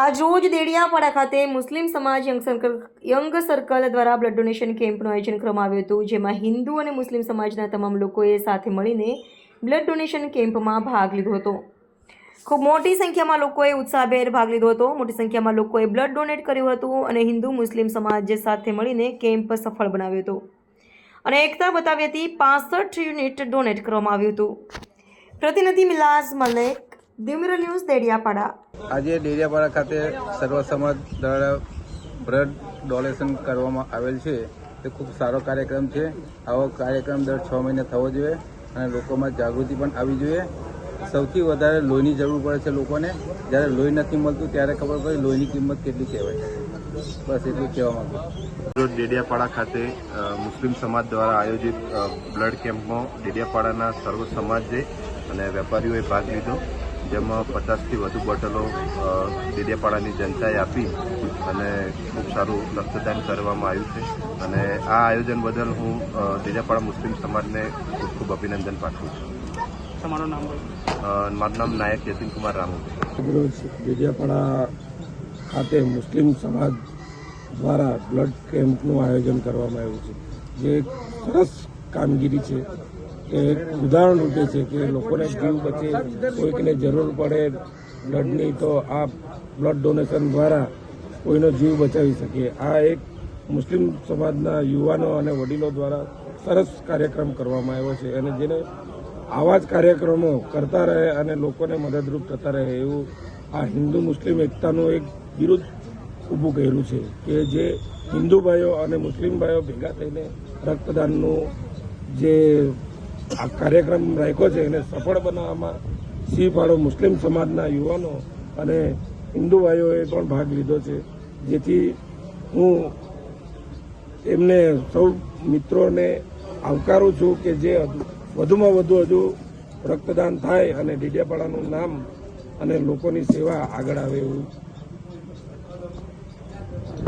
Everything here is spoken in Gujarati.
આજ રોજ દેડિયાપાડા ખાતે મુસ્લિમ સમાજ યંગ સર્કલ યંગ સર્કલ દ્વારા બ્લડ ડોનેશન કેમ્પનું આયોજન કરવામાં આવ્યું હતું, જેમાં હિન્દુ અને મુસ્લિમ સમાજના તમામ લોકોએ સાથે મળીને બ્લડ ડોનેશન કેમ્પમાં ભાગ લીધો હતો. ખૂબ મોટી સંખ્યામાં લોકોએ ઉત્સાહભેર ભાગ લીધો હતો. મોટી સંખ્યામાં લોકોએ બ્લડ ડોનેટ કર્યું હતું અને હિન્દુ મુસ્લિમ સમાજ સાથે મળીને કેમ્પ સફળ બનાવ્યો હતો. અને એકતા બતાવી હતી, પાસઠ યુનિટ ડોનેટ કરવામાં આવ્યું હતું. પ્રતિનિધિ મિલાઝ મલેક દિમિર ન્યૂઝ દેડિયાપાડા આજે દેડિયાપાડા ખાતે સર્વ સમાજ દ્વારા બ્લડ ડોનેશન કરવામાં આવેલ છે. તે ખૂબ સારો કાર્યક્રમ છે. આવો કાર્યક્રમ દર છ મહિને થવો જોઈએ અને લોકોમાં જાગૃતિ પણ આવી જોઈએ. સૌથી વધારે લોહીની જરૂર પડે છે લોકોને. જ્યારે લોહી નથી મળતું ત્યારે ખબર પડે લોહીની કિંમત કેટલી કહેવાય. બસ એટલું કહેવા માંગુ રોજ ડેડિયાપાડા ખાતે મુસ્લિમ સમાજ દ્વારા આયોજિત બ્લડ કેમ્પમાં ડેડિયાપાડાના સર્વ સમાજે અને વેપારીઓએ ભાગ લીધો. જેમાં પચાસથી વધુ બોટલો ડેડિયાપાડાની જનતાએ આપી અને ખૂબ સારું રક્તદાન કરવામાં આવ્યું છે. અને આ આયોજન બદલ હું ડેડિયાપાડા મુસ્લિમ સમાજને ખૂબ ખૂબ અભિનંદન પાઠવું છું. તમારું નામ મારું નામ નાયક યતીનકુમાર રામુ આજરોજ ડેડિયાપાડા ખાતે મુસ્લિમ સમાજ દ્વારા બ્લડ કેમ્પનું આયોજન કરવામાં આવ્યું છે. જે સરસ કામગીરી છે. એક ઉદાહરણ રૂપે છે કે લોકોને જીવ બચે કોઈકને જરૂર પડે બ્લડની, તો આ બ્લડ ડોનેશન દ્વારા કોઈનો જીવ બચાવી શકીએ આ એક મુસ્લિમ સમાજના યુવાનો અને વડીલો દ્વારા સરસ કાર્યક્રમ કરવામાં આવ્યો છે અને જેને આવા જ કાર્યક્રમો કરતા રહે અને લોકોને મદદરૂપ થતા રહે એવું આ હિન્દુ મુસ્લિમ એકતાનું એક વિરુદ્ધ ઊભું કર્યું છે કે જે હિન્દુ ભાઈઓ અને મુસ્લિમ ભાઈઓ ભેગા થઈને રક્તદાનનું જે આ કાર્યક્રમ રાખ્યો છે એને સફળ બનાવવામાં સી ફાળો મુસ્લિમ સમાજના યુવાનો અને હિન્દુ ભાઈઓએ પણ ભાગ લીધો છે. જેથી હું એમને સૌ મિત્રોને આવકારું છું કે જે વધુમાં વધુ હજુ રક્તદાન થાય અને ડીડિયાપાડાનું નામ અને લોકોની સેવા આગળ આવે એવું